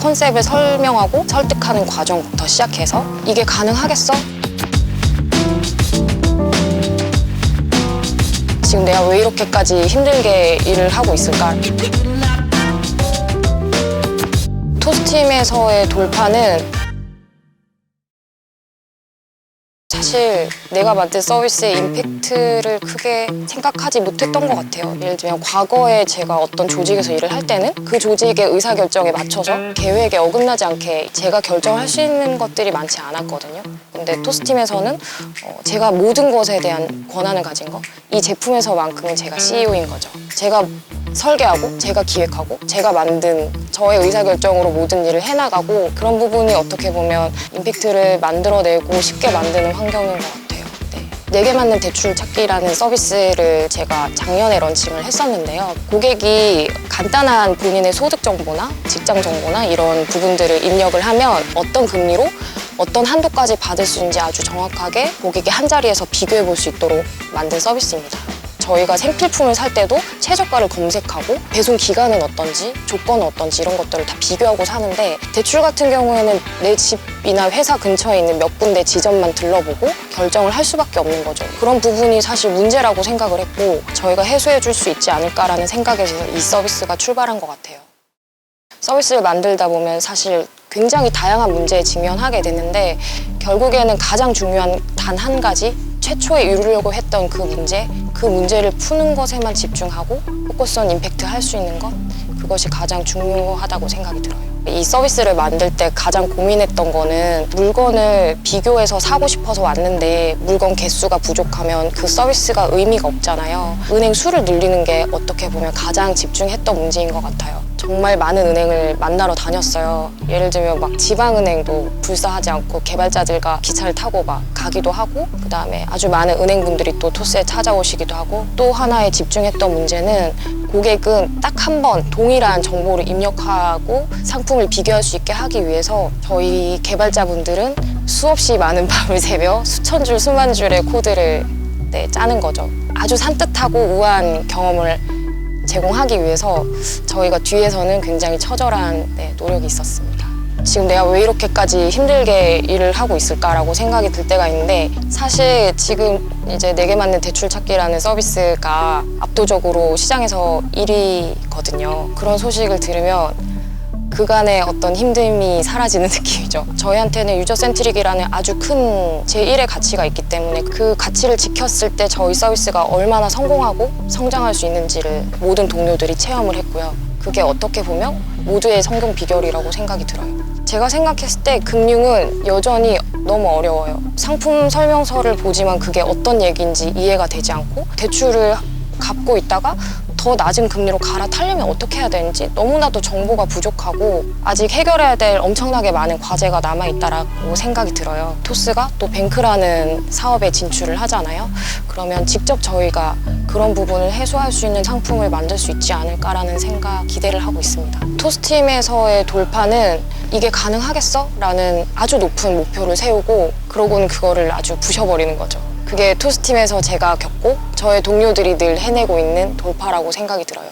컨셉을 설명하고 설득하는 과정부터 시작해서 이게 가능하겠어? 지금 내가 왜 이렇게까지 힘들게 일을 하고 있을까? 토스팀에서의 돌파는 사실 내가 만든 서비스의 임팩트를 크게 생각하지 못했던 것 같아요. 예를 들면 과거에 제가 어떤 조직에서 일을 할 때는 그 조직의 의사결정에 맞춰서 계획에 어긋나지 않게 제가 결정할 수 있는 것들이 많지 않았거든요. 근데 토스팀에서는 어, 제가 모든 것에 대한 권한을 가진 거, 이 제품에서만큼은 제가 CEO인 거죠. 제가 설계하고 제가 기획하고 제가 만든 저의 의사결정으로 모든 일을 해나가고 그런 부분이 어떻게 보면 임팩트를 만들어내고 쉽게 만드는 환경인 것 같아요. 네. 내게 맞는 대출 찾기라는 서비스를 제가 작년에 런칭을 했었는데요. 고객이 간단한 본인의 소득 정보나 직장 정보나 이런 부분들을 입력을 하면 어떤 금리로 어떤 한도까지 받을 수 있는지 아주 정확하게 고객이 한 자리에서 비교해 볼 수 있도록 만든 서비스입니다. 저희가 생필품을 살 때도 최저가를 검색하고 배송 기간은 어떤지 조건은 어떤지 이런 것들을 다 비교하고 사는데 대출 같은 경우에는 내 집이나 회사 근처에 있는 몇 군데 지점만 들러보고 결정을 할 수밖에 없는 거죠. 그런 부분이 사실 문제라고 생각을 했고 저희가 해소해 줄 수 있지 않을까라는 생각에서 이 서비스가 출발한 것 같아요. 서비스를 만들다 보면 사실 굉장히 다양한 문제에 직면하게 되는데 결국에는 가장 중요한 단 한 가지 최초에 이루려고 했던 그 문제 그 문제를 푸는 것에만 집중하고 포커스온 임팩트 할 수 있는 것 그것이 가장 중요하다고 생각이 들어요. 이 서비스를 만들 때 가장 고민했던 거는 물건을 비교해서 사고 싶어서 왔는데 물건 개수가 부족하면 그 서비스가 의미가 없잖아요. 은행 수를 늘리는 게 어떻게 보면 가장 집중했던 문제인 것 같아요. 정말 많은 은행을 만나러 다녔어요. 예를 들면 막 지방은행도 불사하지 않고 개발자들과 기차를 타고 막 가기도 하고 그 다음에 아주 많은 은행분들이 또 토스에 찾아오시기도 하고 또 하나에 집중했던 문제는 고객은 딱 한 번 동일한 정보를 입력하고 상품을 비교할 수 있게 하기 위해서 저희 개발자분들은 수없이 많은 밤을 새며 수천 줄 수만 줄의 코드를 네, 짜는 거죠. 아주 산뜻하고 우아한 경험을 제공하기 위해서 저희가 뒤에서는 굉장히 처절한 네, 노력이 있었습니다. 지금 내가 왜 이렇게까지 힘들게 일을 하고 있을까라고 생각이 들 때가 있는데 사실 지금 이제 내게 맞는 대출 찾기라는 서비스가 압도적으로 시장에서 1위거든요. 그런 소식을 들으면 그간의 어떤 힘듦이 사라지는 느낌이죠. 저희한테는 유저 센트릭이라는 아주 큰 제1의 가치가 있기 때문에 그 가치를 지켰을 때 저희 서비스가 얼마나 성공하고 성장할 수 있는지를 모든 동료들이 체험을 했고요. 그게 어떻게 보면 모두의 성공 비결이라고 생각이 들어요. 제가 생각했을 때 금융은 여전히 너무 어려워요. 상품 설명서를 보지만 그게 어떤 얘기인지 이해가 되지 않고 대출을 갚고 있다가 더 낮은 금리로 갈아타려면 어떻게 해야 되는지 너무나도 정보가 부족하고 아직 해결해야 될 엄청나게 많은 과제가 남아있다라고 생각이 들어요. 토스가 또 뱅크라는 사업에 진출을 하잖아요. 그러면 직접 저희가 그런 부분을 해소할 수 있는 상품을 만들 수 있지 않을까라는 생각, 기대를 하고 있습니다. 토스팀에서의 돌파는 이게 가능하겠어? 라는 아주 높은 목표를 세우고 그러고는 그거를 아주 부셔버리는 거죠. 그게 토스팀에서 제가 겪고 저의 동료들이 늘 해내고 있는 돌파라고 생각이 들어요.